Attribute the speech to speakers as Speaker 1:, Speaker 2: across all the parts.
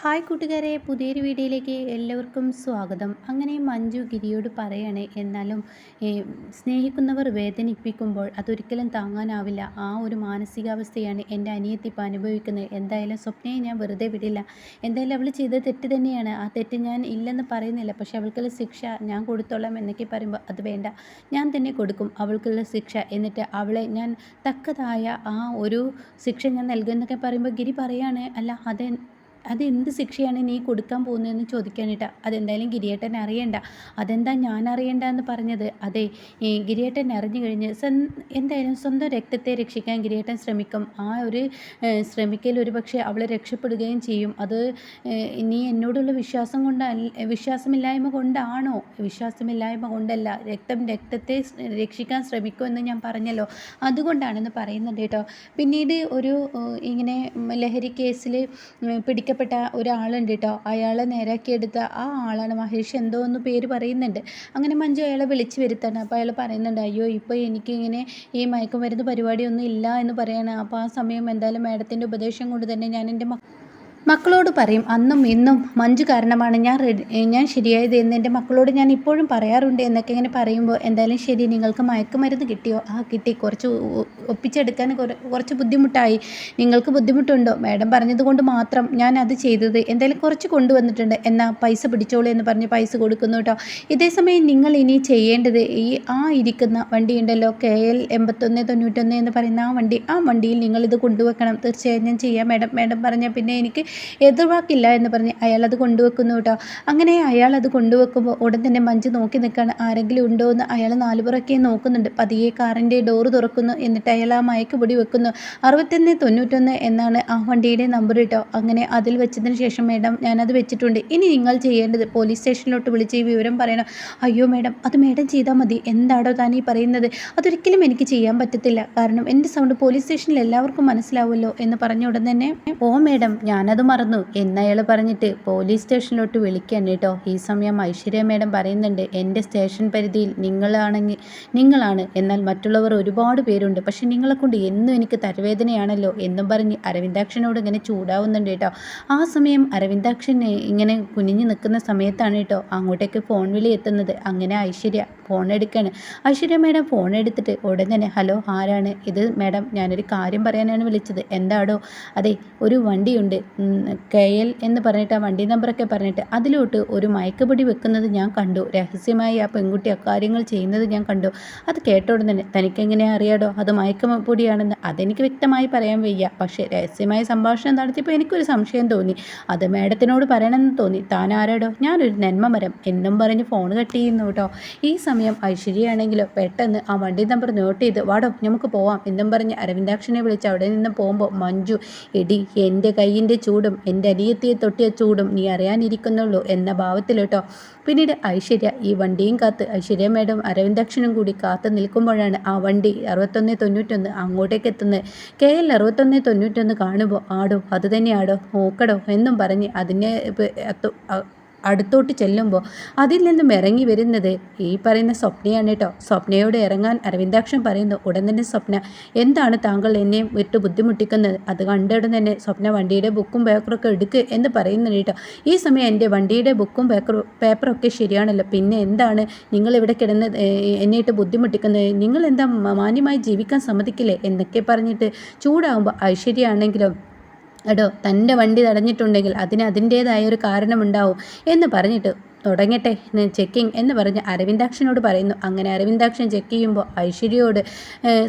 Speaker 1: Hi കൂട്ടുകാരെ പുതിയൊരു വീഡിയോയിലേക്ക് എല്ലാവർക്കും സ്വാഗതം. അങ്ങനെ മഞ്ജു ഗിരിയോട് പറയണേ എന്നാലും സ്നേഹിക്കുന്നവർ വേദനിപ്പിക്കുമ്പോൾ അതൊരിക്കലും താങ്ങാനാവില്ല. ആ ഒരു മാനസികാവസ്ഥയാണ് എന്റെ അനിയത്തി ഇപ്പോൾ അനുഭവിക്കുന്നത്. എന്തായാലും സ്വപ്നയെ ഞാൻ വെറുതെ വിടില്ല. എന്തായാലും അവൾ ചെയ്ത തെറ്റ് തന്നെയാണ്. ആ തെറ്റ് ഞാൻ ഇല്ലെന്ന് പറയുന്നില്ല. പക്ഷേ അവൾക്കുള്ള ശിക്ഷ ഞാൻ കൊടുത്തോളാം എന്നൊക്കെ പറയുമ്പോൾ അത് വേണ്ട. ഞാൻ തന്നെ കൊടുക്കും അവൾക്കുള്ള ശിക്ഷ. എന്നിട്ട് അവളെ ഞാൻ തക്കതായ ആ ഒരു ശിക്ഷ ഞാൻ നൽകുമെന്നൊക്കെ പറയുമ്പോൾ ഗിരി പറയാണ് അല്ല അത് അതെന്ത് ശിക്ഷയാണ് നീ കൊടുക്കാൻ പോകുന്നതെന്ന് ചോദിക്കാനിട്ട. അതെന്തായാലും ഗിരിയേട്ടൻ അറിയണ്ട. അതെന്താ ഞാൻ അറിയണ്ട എന്ന് പറഞ്ഞത്? അതെ ഗിരിയേട്ടൻ അറിഞ്ഞു കഴിഞ്ഞ് എന്തായാലും സ്വന്തം രക്തത്തെ രക്ഷിക്കാൻ ഗിരിയേട്ടൻ ശ്രമിക്കും. ആ ഒരു ശ്രമിക്കൽ ഒരു പക്ഷേ അവളെ രക്ഷപ്പെടുകയും ചെയ്യും. അത് നീ എന്നോടുള്ള വിശ്വാസം കൊണ്ടല്ല വിശ്വാസമില്ലായ്മ കൊണ്ടാണോ? വിശ്വാസമില്ലായ്മ കൊണ്ടല്ല. രക്തം രക്തത്തെ രക്ഷിക്കാൻ ശ്രമിക്കുമെന്ന് ഞാൻ പറഞ്ഞല്ലോ. അതുകൊണ്ടാണെന്ന് പറയുന്നുണ്ട് കേട്ടോ. പിന്നീട് ഒരു ഇങ്ങനെ ലഹരി കേസിൽ പിടിക്കപ്പെട്ട ഒരാളുണ്ട് കേട്ടോ അയാളെ നേരാക്കിയെടുത്ത ആ ആളാണ് മഹേഷ്. എന്തോ ഒന്ന് പേര് പറയുന്നുണ്ട്. അങ്ങനെ മഞ്ജു അയാളെ വിളിച്ചു വരുത്താണ്. അപ്പോൾ അയാൾ പറയുന്നുണ്ട് അയ്യോ ഇപ്പോൾ എനിക്കിങ്ങനെ ഈ മയക്കുമരുന്ന് പരിപാടിയൊന്നും ഇല്ല എന്ന് പറയാണ്. അപ്പോൾ ആ സമയം എന്തായാലും മാഡത്തിന്റെ ഉപദേശം കൊണ്ട് തന്നെ ഞാൻ എന്റെ മക്കളോട് പറയും അന്നും ഇന്നും മഞ്ജു കാരണമാണ് ഞാൻ ഞാൻ ശരിയായത് എന്ന് എന്റെ മക്കളോട് ഞാൻ ഇപ്പോഴും പറയാറുണ്ട് എന്നൊക്കെ ഇങ്ങനെ പറയുമ്പോൾ എന്തായാലും ശരി നിങ്ങൾക്ക് മയക്കുമരുന്ന് കിട്ടിയോ? ആ കിട്ടി. കുറച്ച് ഒപ്പിച്ചെടുക്കാൻ കുറച്ച് ബുദ്ധിമുട്ടായി. നിങ്ങൾക്ക് ബുദ്ധിമുട്ടുണ്ടോ? മാഡം പറഞ്ഞതുകൊണ്ട് മാത്രം ഞാൻ അത് ചെയ്തത്. എന്തായാലും കുറച്ച് കൊണ്ടുവന്നിട്ടുണ്ട്. എന്നാൽ പൈസ പിടിച്ചോളൂ എന്ന് പറഞ്ഞ് പൈസ കൊടുക്കുന്നു കേട്ടോ. ഇതേസമയം നിങ്ങൾ ഇനി ചെയ്യേണ്ടത് ഈ ആ ഇരിക്കുന്ന വണ്ടി ഉണ്ടല്ലോ കെ എൽ എൺപത്തൊന്ന് തൊണ്ണൂറ്റൊന്ന് എന്ന് പറയുന്ന ആ വണ്ടി ആ വണ്ടിയിൽ നിങ്ങളിത് കൊണ്ടുവെക്കണം. തീർച്ചയായും ഞാൻ ചെയ്യാം മാഡം. മാഡം പറഞ്ഞാൽ പിന്നെ എനിക്ക് എതിർവാക്കില്ല എന്ന് പറഞ്ഞ് അയാൾ അത് കൊണ്ടുവെക്കുന്നു കേട്ടോ. അങ്ങനെ അയാൾ അത് കൊണ്ടുവെക്കുമ്പോൾ ഉടൻ തന്നെ മഞ്ജു നോക്കി നിൽക്കുകയാണ് ആരെങ്കിലും ഉണ്ടോ എന്ന് അയാൾ നാലുപുറക്കെ നോക്കുന്നുണ്ട്. പതിയെ കാറിന്റെ ഡോറ് തുറക്കുന്നു. എന്നിട്ട് അയാൾ ആ മയക്ക് പൊടി വെക്കുന്നു. അറുപത്തൊന്ന് തൊണ്ണൂറ്റൊന്ന് എന്നാണ് ആ വണ്ടിയുടെ നമ്പർ കേട്ടോ. അങ്ങനെ അതിൽ വെച്ചതിന് ശേഷം മേഡം ഞാനത് വെച്ചിട്ടുണ്ട്. ഇനി നിങ്ങൾ ചെയ്യേണ്ടത് പോലീസ് സ്റ്റേഷനിലോട്ട് വിളിച്ച് ഈ വിവരം പറയണം. അയ്യോ മേഡം അത് മേഡം ചെയ്താൽ മതി. എന്താടോ താൻ ഈ പറയുന്നത്? അതൊരിക്കലും എനിക്ക് ചെയ്യാൻ പറ്റത്തില്ല. കാരണം എന്റെ സൗണ്ട് പോലീസ് സ്റ്റേഷനിൽ എല്ലാവർക്കും മനസ്സിലാവുമല്ലോ എന്ന് പറഞ്ഞ ഉടൻ തന്നെ ഓ മേഡം ഞാനത് മറന്നു. എന്നയാൾ പറഞ്ഞിട്ട് പോലീസ് സ്റ്റേഷനിലോട്ട് വിളിക്കാൻ കേട്ടോ. ഈ സമയം ഐശ്വര്യ മേഡം പറയുന്നുണ്ട് എന്റെ സ്റ്റേഷൻ പരിധിയിൽ നിങ്ങളാണെങ്കിൽ നിങ്ങളാണ്. എന്നാൽ മറ്റുള്ളവർ ഒരുപാട് പേരുണ്ട്. പക്ഷെ നിങ്ങളെ കൊണ്ട് എന്നും എനിക്ക് തലവേദനയാണല്ലോ എന്നും പറഞ്ഞ് അരവിന്ദാക്ഷനോട് ഇങ്ങനെ ചൂടാവുന്നുണ്ട് കേട്ടോ. ആ സമയം അരവിന്ദാക്ഷൻ ഇങ്ങനെ കുനിഞ്ഞു നിൽക്കുന്ന സമയത്താണ് കേട്ടോ അങ്ങോട്ടേക്ക് ഫോൺ വിളി എത്തുന്നത്. അങ്ങനെ ഐശ്വര്യ ഫോൺ എടുക്കാണ്. ഐശ്വര്യ മേഡം ഫോൺ എടുത്തിട്ട് ഉടൻ തന്നെ ഹലോ ആരാണ്? ഇത് മേഡം ഞാനൊരു കാര്യം പറയാനാണ് വിളിച്ചത്. എന്താടോ? അതെ ഒരു വണ്ടിയുണ്ട്. കെ എൽ എന്ന് പറഞ്ഞിട്ട് ആ വണ്ടി നമ്പറൊക്കെ പറഞ്ഞിട്ട് അതിലോട്ട് ഒരു മയക്കുപൊടി വെക്കുന്നത് ഞാൻ കണ്ടു. രഹസ്യമായി ആ പെൺകുട്ടി അക്കാര്യങ്ങൾ ചെയ്യുന്നത് ഞാൻ കണ്ടു. അത് കേട്ടോടെ തന്നെ തനിക്കെങ്ങനെ അറിയാടോ? അത് മയക്കുപൊടിയാണെന്ന് അതെനിക്ക് വ്യക്തമായി പറയാൻ വയ്യ. പക്ഷേ രഹസ്യമായ സംഭാഷണം നടത്തിയപ്പോൾ എനിക്കൊരു സംശയം തോന്നി. അത് മേഡത്തിനോട് പറയണമെന്ന് തോന്നി. താൻ ആരാടോ? ഞാനൊരു നന്മ മരം എന്നും പറഞ്ഞ് ഫോൺ കട്ട് ചെയ്യുന്നു കേട്ടോ ഈ സമയം ഐശ്വര്യയാണെങ്കിലോ? പെട്ടെന്ന് ആ വണ്ടി നമ്പർ നോട്ട് ചെയ്ത് വാടോ നമുക്ക് പോവാം. എന്നും പറഞ്ഞ് അരവിന്ദാക്ഷനെ വിളിച്ച് അവിടെ നിന്ന് പോകുമ്പോൾ മഞ്ജു എടി എന്റെ കയ്യിന്റെ ചൂടും എന്റെ അനിയത്തിയെ തൊട്ടിയ ചൂടും നീ അറിയാനിരിക്കുന്നുള്ളൂ എന്ന ഭാവത്തിൽ കേട്ടോ. പിന്നീട് ഐശ്വര്യ ഈ വണ്ടിയും കാത്ത് ഐശ്വര്യ മേഡം അരവിന്ദാക്ഷനും കൂടി കാത്തു നിൽക്കുമ്പോഴാണ് ആ വണ്ടി അറുപത്തൊന്ന് തൊണ്ണൂറ്റൊന്ന് അങ്ങോട്ടേക്ക് എത്തുന്നത്. കെ എൽ അറുപത്തൊന്ന് തൊണ്ണൂറ്റൊന്ന് കാണുമ്പോൾ ആടോ അത് ആടോ നോക്കടോ എന്നും പറഞ്ഞ് അതിനെ അടുത്തോട്ട് ചെല്ലുമ്പോൾ അതിൽ നിന്നും ഇറങ്ങി വരുന്നത് ഈ പറയുന്ന സ്വപ്നയാണ് കേട്ടോ സ്വപ്നയോട് ഇറങ്ങാൻ അരവിന്ദാക്ഷൻ പറയുന്നു ഉടൻ തന്നെ സ്വപ്ന എന്താണ് താങ്കൾ എന്നെ വിട്ട് ബുദ്ധിമുട്ടിക്കുന്നത്? അത് കണ്ടിടം തന്നെ സ്വപ്ന വണ്ടിയുടെ ബുക്കും പേപ്പറൊക്കെ എടുക്കുക എന്ന് പറയുന്നുണ്ട് കേട്ടോ ഈ സമയം എന്റെ വണ്ടിയുടെ ബുക്കും പേപ്പറും പേപ്പറൊക്കെ ശരിയാണല്ലോ. പിന്നെ എന്താണ് നിങ്ങൾ ഇവിടെ കിടന്ന് എന്നെയിട്ട് എന്നെ ബുദ്ധിമുട്ടിക്കുന്നത്? നിങ്ങൾ എന്താ മാന്യമായി ജീവിക്കാൻ സമ്മതിക്കില്ലേ? എന്നൊക്കെ പറഞ്ഞിട്ട് ചൂടാകുമ്പോൾ ഐശ്വര്യയാണെങ്കിലും എടോ തന്റെ വണ്ടി തടഞ്ഞിട്ടുണ്ടെങ്കിൽ അതിന് അതിന്റേതായ ഒരു കാരണമുണ്ടാവും എന്ന് പറഞ്ഞിട്ട് തുടങ്ങട്ടെ ചെക്കിങ് എന്ന് പറഞ്ഞ് അരവിന്ദാക്ഷനോട് പറയുന്നു. അങ്ങനെ അരവിന്ദാക്ഷൻ ചെക്ക് ചെയ്യുമ്പോൾ ഐശ്വര്യയോട്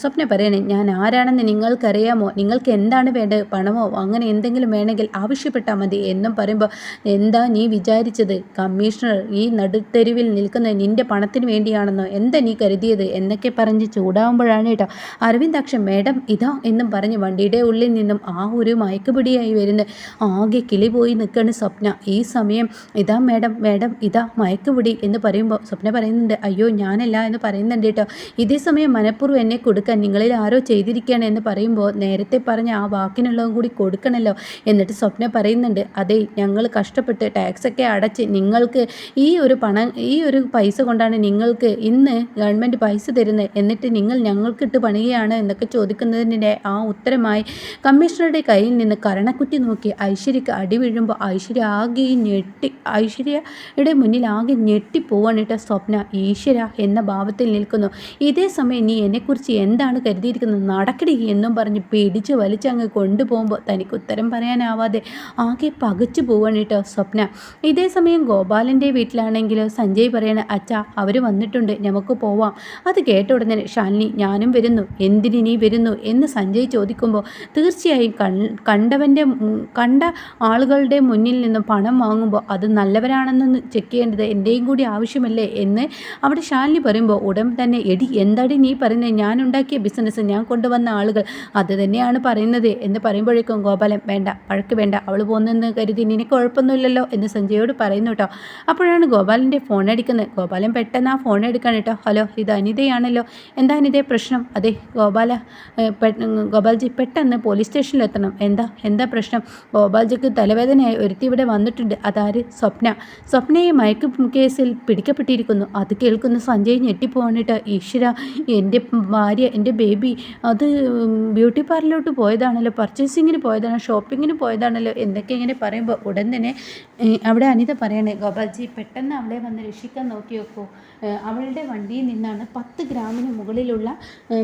Speaker 1: സ്വപ്ന പറയണേ ഞാൻ ആരാണെന്ന് നിങ്ങൾക്കറിയാമോ? നിങ്ങൾക്ക് എന്താണ് വേണ്ടത്? പണമോ? അങ്ങനെ എന്തെങ്കിലും വേണമെങ്കിൽ ആവശ്യപ്പെട്ടാൽ മതി എന്നും പറയുമ്പോൾ എന്താ നീ വിചാരിച്ചത്? കമ്മീഷണർ ഈ നടുത്തെരുവിൽ നിൽക്കുന്ന നിന്റെ പണത്തിന് വേണ്ടിയാണെന്നോ? എന്താ നീ കരുതിയത്? എന്നൊക്കെ പറഞ്ഞ് ചൂടാവുമ്പോഴാണ് കേട്ടോ. അരവിന്ദാക്ഷൻ മേഡം ഇതാ എന്നും പറഞ്ഞ് വണ്ടിയുടെ ഉള്ളിൽ നിന്നും ആ ഒരു മയക്കുപിടിയായി വരുന്ന ആകെ കിളി പോയി നിൽക്കുകയാണ് സ്വപ്ന. ഈ സമയം ഇതാ മേഡം മേഡം ഇതാ മയക്കുപിടി എന്ന് പറയുമ്പോൾ സ്വപ്ന പറയുന്നുണ്ട് അയ്യോ ഞാനല്ല എന്ന് പറയുന്നുണ്ട് കേട്ടോ. ഇതേ സമയം മനഃപൂർവം എന്നെ കൊടുക്കാൻ നിങ്ങളിൽ ആരോ ചെയ്തിരിക്കുകയാണ് എന്ന് പറയുമ്പോൾ നേരത്തെ പറഞ്ഞ ആ വാക്കിനുള്ളതും കൂടി കൊടുക്കണമല്ലോ എന്നിട്ട് സ്വപ്ന പറയുന്നുണ്ട് അതെ ഞങ്ങൾ കഷ്ടപ്പെട്ട് ടാക്സൊക്കെ അടച്ച് നിങ്ങൾക്ക് ഈ ഒരു പണം ഈ ഒരു പൈസ കൊണ്ടാണ് നിങ്ങൾക്ക് ഇന്ന് ഗവൺമെന്റ് പൈസ തരുന്നത്. എന്നിട്ട് നിങ്ങൾ ഞങ്ങൾക്കിട്ട് പണിയുകയാണ് എന്നൊക്കെ ചോദിക്കുന്നതിന്റെ ആ ഉത്തരമായി കമ്മീഷണറുടെ കയ്യിൽ നിന്ന് കരണക്കുറ്റി നോക്കി ഐശ്വര്യക്ക് അടി വീഴുമ്പോൾ ഐശ്വര്യ ആകെ ഞെട്ടി. ഐശ്വര്യയുടെ മുന്നിൽ ആകെ ഞെട്ടിപ്പോവാനിട്ട സ്വപ്ന. ഈശ്വര എന്ന ഭാവത്തിൽ നിൽക്കുന്നു. ഇതേ സമയം നീ എന്നെക്കുറിച്ച് എന്താണ് കരുതിയിരിക്കുന്നത്? നടക്കടി എന്നും പറഞ്ഞ് പിടിച്ച് വലിച്ചങ്ങ് കൊണ്ടുപോകുമ്പോൾ തനിക്ക് ഉത്തരം പറയാനാവാതെ ആകെ പകച്ചു പോവാണ് സ്വപ്ന. ഇതേ സമയം ഗോപാലന്റെ വീട്ടിലാണെങ്കിലോ സഞ്ജയ് പറയണ അച്ഛ അവർ വന്നിട്ടുണ്ട്. നമുക്ക് പോവാം. അത് കേട്ട ഉടനെ ഷാലിനി ഞാനും വരുന്നു. എന്തിന് നീ വരുന്നു? എന്ന് സഞ്ജയ് ചോദിക്കുമ്പോൾ തീർച്ചയായും കണ്ടവന്റെ കണ്ട ആളുകളുടെ മുന്നിൽ നിന്നും പണം വാങ്ങുമ്പോൾ അത് നല്ലവരാണെന്ന് ചെക്ക് ചെയ്യേണ്ടത് എന്റെയും കൂടി ആവശ്യമല്ലേ എന്ന് അവിടെ ശാലിനി പറയുമ്പോൾ ഉടൻ തന്നെ എടി എന്താടി നീ പറയുന്നത് ഞാൻ ഉണ്ടാക്കിയ ബിസിനസ് ഞാൻ കൊണ്ടുവന്ന ആളുകൾ അത് തന്നെയാണ് പറയുന്നത്. എന്ന് പറയുമ്പോഴേക്കും ഗോപാലൻ വേണ്ട വഴക്ക് വേണ്ട അവൾ പോകുന്നെന്ന് കരുതി നിനക്ക് കുഴപ്പമൊന്നുമില്ലല്ലോ എന്ന് സഞ്ജയോട് പറയുന്നു കേട്ടോ. അപ്പോഴാണ് ഗോപാലന്റെ ഫോൺ അടിക്കുന്നത്. ഗോപാലൻ പെട്ടെന്ന് ആ ഫോൺ എടുക്കാൻ കേട്ടോ. ഹലോ ഇത് അനിതയാണല്ലോ. എന്താ അനിതയെ പ്രശ്നം? അതെ ഗോപാല ഗോപാൽജി പെട്ടെന്ന് പോലീസ് സ്റ്റേഷനിൽ എത്തണം എന്താ എന്താ പ്രശ്നം? ഗോപാൽജിക്ക് തലവേദനയായി ഒരുത്തി ഇവിടെ വന്നിട്ടുണ്ട്. അതാര്? സ്വപ്ന. സ്വപ്നയെ മയക്ക് കേസിൽ പിടിക്കപ്പെട്ടിരിക്കുന്നു. അത് കേൾക്കുന്ന സഞ്ജയ് ഞെട്ടിപ്പോവാനിട്ട് ഈശ്വര എന്റെ ഭാര്യ എന്റെ ബേബി അത് ബ്യൂട്ടി പാർലറിലോട്ട് പോയതാണല്ലോ പർച്ചേസിങ്ങിന് പോയതാണോ ഷോപ്പിങ്ങിന് പോയതാണല്ലോ എന്തൊക്കെ ഇങ്ങനെ പറയുമ്പോൾ ഉടൻ തന്നെ അവിടെ അനിത പറയണേ ഗോപാൽജി പെട്ടെന്ന് അവളെ വന്ന് രക്ഷിക്കാൻ നോക്കി നോക്കൂ. അവളുടെ വണ്ടിയിൽ നിന്നാണ് പത്ത് ഗ്രാമിന് മുകളിലുള്ള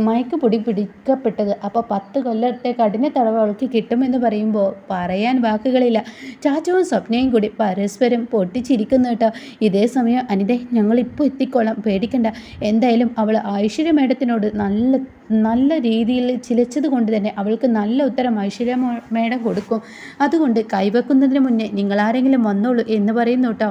Speaker 1: മയക്കുപൊടി പിടിക്കപ്പെട്ടത്. അപ്പോൾ പത്ത് കൊല്ലത്തെ കഠിന തടവ് അവൾക്ക് കിട്ടുമെന്ന് പറയുമ്പോൾ പറയാൻ വാക്കുകളില്ല. ചാച്ചവും സ്വപ്നയും കൂടി പരസ്പരം പൊട്ടിച്ചിരിക്കുന്നു കേട്ടോ. ഇതേ സമയം അനിതേ ഞങ്ങളിപ്പോൾ എത്തിക്കോളാം. പേടിക്കണ്ട. എന്തായാലും അവൾ ഐശ്വര്യ മേഡത്തിനോട് നല്ല നല്ല രീതിയിൽ ചിലച്ചത് കൊണ്ട് തന്നെ അവൾക്ക് നല്ല ഉത്തരം ഐശ്വര്യ മേഡം കൊടുക്കും. അതുകൊണ്ട് കൈവെക്കുന്നതിന് മുന്നേ നിങ്ങളാരെങ്കിലും വന്നോളൂ എന്ന് പറയുന്നു കേട്ടോ.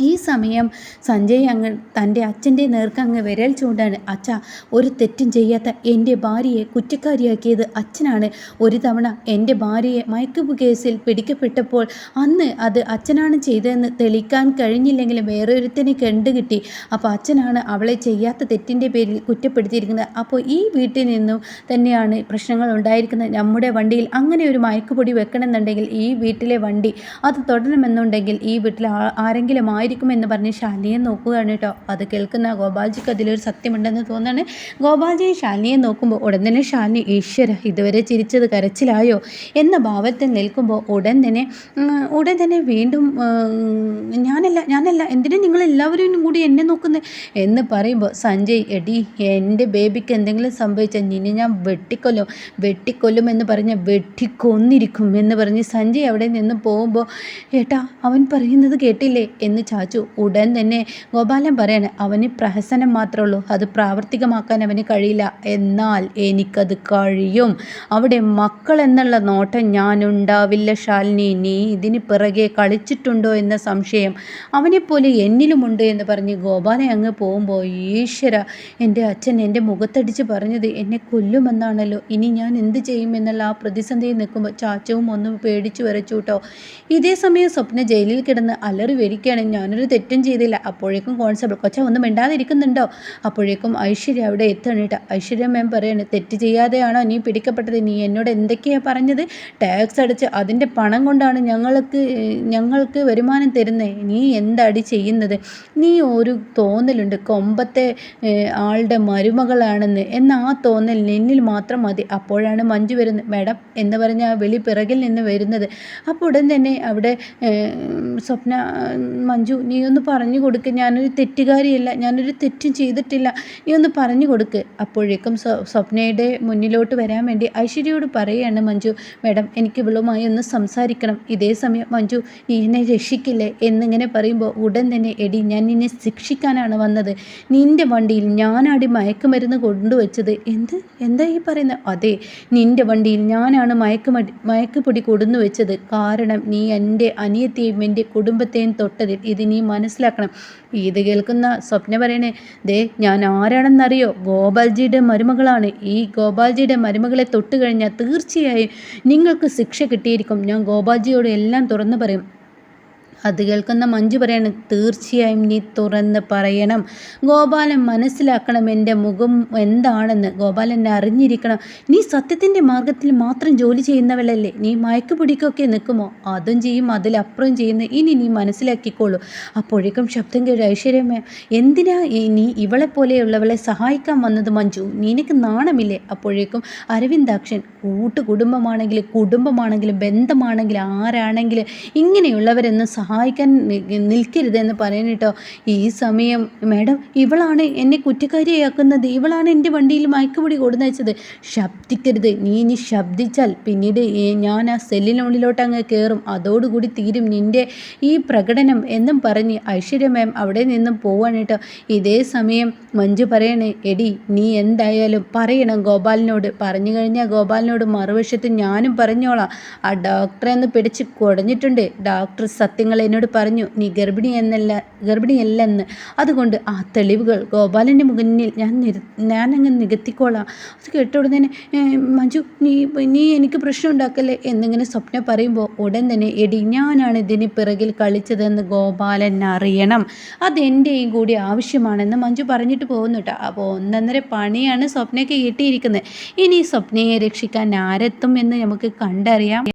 Speaker 1: ഈ സമയം സഞ്ജയ് അങ്ങ് തന്റെ അച്ഛന്റെ നേർക്കങ്ങ് വിരൽ ചൂണ്ടാണ്. അച്ഛ ഒരു തെറ്റും ചെയ്യാത്ത എന്റെ ഭാര്യയെ കുറ്റക്കാരിയാക്കിയത് അച്ഛനാണ്. ഒരു തവണ എന്റെ ഭാര്യയെ മയക്കുപ്പ് കേസിൽ പിടിക്കപ്പെട്ടപ്പോൾ അന്ന് അത് അച്ഛനാണ് ചെയ്തതെന്ന് തെളിയിക്കാൻ കഴിഞ്ഞില്ലെങ്കിലും വേറെ ഒരുത്തനെ കണ്ടുകിട്ടി. അപ്പോൾ അച്ഛനാണ് അവളെ ചെയ്യാത്ത തെറ്റിന്റെ പേരിൽ കുറ്റപ്പെടുത്തിയിരിക്കുന്നത്. അപ്പോൾ ഈ വീട്ടിൽ നിന്നും തന്നെയാണ് പ്രശ്നങ്ങൾ ഉണ്ടായിരിക്കുന്നത്. നമ്മുടെ വണ്ടിയിൽ അങ്ങനെ ഒരു മയക്കുപൊടി വെക്കണമെന്നുണ്ടെങ്കിൽ ഈ വീട്ടിലെ വണ്ടി അത് തുടരണമെന്നുണ്ടെങ്കിൽ ഈ വീട്ടിൽ ആരെങ്കിലും ആയിരിക്കുമെന്ന് പറഞ്ഞ് ശാലിനിയെ നോക്കുകയാണ് കേട്ടോ. അത് കേൾക്കുന്ന ഗോപാൽജിക്ക് അതിലൊരു സത്യമുണ്ടെന്ന് തോന്നുകയാണ്. ഗോപാൽജി ശാലിനിയെ നോക്കുമ്പോൾ ഉടൻ തന്നെ ശാലിനി ഈശ്വര ഇതുവരെ ചിരിച്ചത് കരച്ചിലായോ? എന്ന ഭാവത്തിൽ നിൽക്കുമ്പോൾ ഉടൻ തന്നെ ഉടൻ തന്നെ വീണ്ടും ഞാനല്ല എന്തിനാ എല്ലാവരും കൂടി എന്നെ നോക്കുന്നത് എന്ന് പറയുമ്പോൾ സഞ്ജയ് എടി എന്റെ ബേബിക്ക് എന്തെങ്കിലും സംഭവിച്ചാൽ നിന്നെ ഞാൻ വെട്ടിക്കൊല്ലും വെട്ടിക്കൊല്ലും എന്ന് പറഞ്ഞ വെട്ടിക്കൊന്നിരിക്കും എന്ന് പറഞ്ഞ് സഞ്ജയ് അവിടെ നിന്ന് പോകുമ്പോൾ ഏട്ടാ അവൻ പറയുന്നത് കേട്ടില്ലേ? എന്ന് ചാച്ചു ഉടൻ തന്നെ ഗോപാലൻ പറയാണ് അവന് പ്രഹസനം മാത്രമേ ഉള്ളൂ അത് പ്രാവർത്തികമാക്കാൻ അവന് കഴിയില്ല എന്നാൽ എനിക്കത് കഴിയും. അവിടെ മക്കൾ എന്നുള്ള നോട്ടം ഞാനുണ്ടാവില്ല ശാലിനി നീ ഇതിന് പിറകെ കളിച്ചിട്ടുണ്ടോ എന്ന സംശയം അവനെപ്പോലെ എന്നിലുമുണ്ട് എന്ന് പറഞ്ഞ് ഗോപാലൻ അങ്ങ് പോകുമ്പോൾ ഈശ്വര എന്റെ അച്ഛൻ എന്റെ മുഖത്തടിച്ച് പറഞ്ഞത് എന്നെ കൊല്ലുമെന്നാണല്ലോ. ഇനി ഞാൻ എന്ത് ചെയ്യും? എന്നുള്ള ആ പ്രതിസന്ധിയിൽ നിൽക്കുമ്പോൾ ചാച്ചവും ഒന്ന് പേടിച്ചു വരച്ചു കേട്ടോ ഇതേ സമയം സ്വപ്ന ജയിലിൽ കിടന്ന് അലറി വരിക്കുകയാണ് ഞാനൊരു തെറ്റും ചെയ്തില്ല. അപ്പോഴേക്കും കോൺസ്റ്റബിൾ കൊച്ച ഒന്നും മിണ്ടാതിരിക്കുന്നുണ്ടോ? അപ്പോഴേക്കും ഐശ്വര്യ അവിടെ എത്തണിട്ട ഐശ്വര്യ മാം പറയാണ് തെറ്റ് ചെയ്യാതെയാണോ നീ പിടിക്കപ്പെട്ടത്? നീ എന്നോട് എന്തൊക്കെയാണ് പറഞ്ഞത്? ടാക്സ് അടച്ച് അതിന്റെ പണം കൊണ്ടാണ് ഞങ്ങൾക്ക് ഞങ്ങൾക്ക് വരുമാനം തരുന്നത് നീ എന്താടി ചെയ്യുന്നത്? നീ ഒരു തോന്നലുണ്ട്. കൊമ്പത്തെ ആളുടെ മരുമകളാണെന്ന്. എന്ന ആ തോന്നൽ നിന്നിൽ മാത്രം മതി. അപ്പോഴാണ് മഞ്ജു വരുന്നത്. മേഡം എന്ന് പറഞ്ഞ ആ വെളി പിറകിൽ നിന്ന് വരുന്നത്. അപ്പോൾ ഉടൻ തന്നെ അവിടെ സ്വപ്ന മഞ്ജു നീ ഒന്ന് പറഞ്ഞു കൊടുക്ക്. ഞാനൊരു തെറ്റുകാരിയല്ല. ഞാനൊരു തെറ്റും ചെയ്തിട്ടില്ല. നീ ഒന്ന് പറഞ്ഞു കൊടുക്ക്. അപ്പോഴേക്കും സ്വപ്നയുടെ മുന്നിലോട്ട് വരാൻ വേണ്ടി ഐശ്വര്യയോട് പറയുകയാണ് മഞ്ജു. മേഡം എനിക്ക് ഇവളുമായി ഒന്ന് സംസാരിക്കണം. ഇതേ സമയം മഞ്ജു നീ എന്നെ രക്ഷിക്കില്ലേ? എന്നിങ്ങനെ പറയുമ്പോൾ ഉടൻ തന്നെ എടി ഞാൻ നിന്നെ ശിക്ഷിക്കാനാണ് വന്നത്. നിന്റെ വണ്ടിയിൽ ഞാനാടി മയക്കുമരുന്ന് കൊണ്ടുവച്ചത്. എന്ത്? എന്താ ഈ പറയുന്നത് അതെ നിന്റെ വണ്ടിയിൽ ഞാനാണ് മയക്കുമടി മയക്കുപൊടി കൊടുന്നു വെച്ചത് കാരണം നീ എന്റെ അനിയത്തെയും എന്റെ കുടുംബത്തെയും തൊട്ടതിൽ ഇത് നീ മനസ്സിലാക്കണം. ഇത് കേൾക്കുന്ന സ്വപ്ന പറയണേ ദേ ഞാൻ ആരാണെന്നറിയോ? ഗോപാൽജിയുടെ മരുമകളാണ്. ഈ ഗോപാൽജിയുടെ മരുമകളെ തൊട്ട് കഴിഞ്ഞാൽ തീർച്ചയായും നിങ്ങൾക്ക് ശിക്ഷ കിട്ടിയിരിക്കും. ഞാൻ ഗോപാൽജിയോട് എല്ലാം തുറന്നു പറയും. അത് കേൾക്കുന്ന മഞ്ജു പറയാണ് തീർച്ചയായും നീ തുറന്ന് പറയണം. ഗോപാലൻ മനസ്സിലാക്കണം എന്റെ മുഖം എന്താണെന്ന്. ഗോപാലൻ അറിഞ്ഞിരിക്കണം. നീ സത്യത്തിന്റെ മാർഗത്തിൽ മാത്രം ജോലി ചെയ്യുന്നവളല്ലേ. നീ മയക്കുപിടിക്കൊക്കെ നിൽക്കുമോ? അതും ചെയ്യും അതിലപ്പുറം ചെയ്യുന്നു ഇനി നീ മനസ്സിലാക്കിക്കോളൂ. അപ്പോഴേക്കും ശബ്ദം കേട്ട് ഐശ്വര്യമേ എന്തിനാ നീ ഇവളെ പോലെയുള്ളവളെ സഹായിക്കാൻ വന്നത് മഞ്ജു? നിനക്ക് നാണമില്ലേ? അപ്പോഴേക്കും അരവിന്ദാക്ഷൻ കൂട്ടുകുടുംബമാണെങ്കിലും കുടുംബമാണെങ്കിലും ബന്ധമാണെങ്കിലും ആരാണെങ്കിലും ഇങ്ങനെയുള്ളവരെന്ന് സഹായിക്കാൻ നിൽക്കരുതെന്ന് കേട്ടോ. ഈ സമയം മാഡം ഇവളാണ് എന്നെ കുറ്റക്കാരിയാക്കുന്നത്. ഇവളാണ് എന്റെ വണ്ടിയിൽ മയക്കുപൊടി കൊടുന്നയച്ചത് ശബ്ദിക്കരുത്. നീ ഇനി ശബ്ദിച്ചാൽ പിന്നീട് ഞാൻ ആ സെല്ലിനുള്ളിലോട്ട് അങ്ങ് കയറും. അതോടുകൂടി തീരും നിന്റെ ഈ പ്രകടനം എന്നും പറഞ്ഞ് ഐശ്വര്യ മാം അവിടെ നിന്നും പോവാണ് കേട്ടോ. ഇതേ സമയം മഞ്ജു പറയണേ എടി നീ എന്തായാലും പറയണം ഗോപാലിനോട്. പറഞ്ഞു കഴിഞ്ഞാൽ ഗോപാലിനോട് മറുവശത്ത് ഞാനും പറഞ്ഞോളാം. ആ ഡോക്ടറെ ഒന്ന് പിടിച്ച് കുടഞ്ഞിട്ടുണ്ട്. ഡോക്ടർ സത്യങ്ങൾ എന്നോട് പറഞ്ഞു നീ ഗർഭിണി എന്നല്ല ഗർഭിണിയല്ലെന്ന്. അതുകൊണ്ട് ആ തെളിവുകൾ ഗോപാലന്റെ മുന്നിൽ ഞാൻ നിര ഞാനങ്ങ് നികത്തിക്കോളാം. അത് കേട്ട ഉടനെ മഞ്ജു നീ നീ എനിക്ക് പ്രശ്നം ഉണ്ടാക്കല്ലേ? എന്നിങ്ങനെ സ്വപ്നം പറയുമ്പോൾ ഉടൻ തന്നെ എടി ഞാനാണ് ഇതിന് പിറകിൽ കളിച്ചതെന്ന് ഗോപാലൻ അറിയണം. അതെന്റെയും കൂടി ആവശ്യമാണെന്ന് മഞ്ജു പറഞ്ഞിട്ട് പോകുന്നു കേട്ടോ അപ്പോൾ ഒന്നൊന്നര പണിയാണ് സ്വപ്നയ്ക്ക് കിട്ടിയിരിക്കുന്നത്. ഇനി സ്വപ്നയെ രക്ഷിക്കാൻ ആരെത്തും എന്ന് നമുക്ക് കണ്ടറിയാം.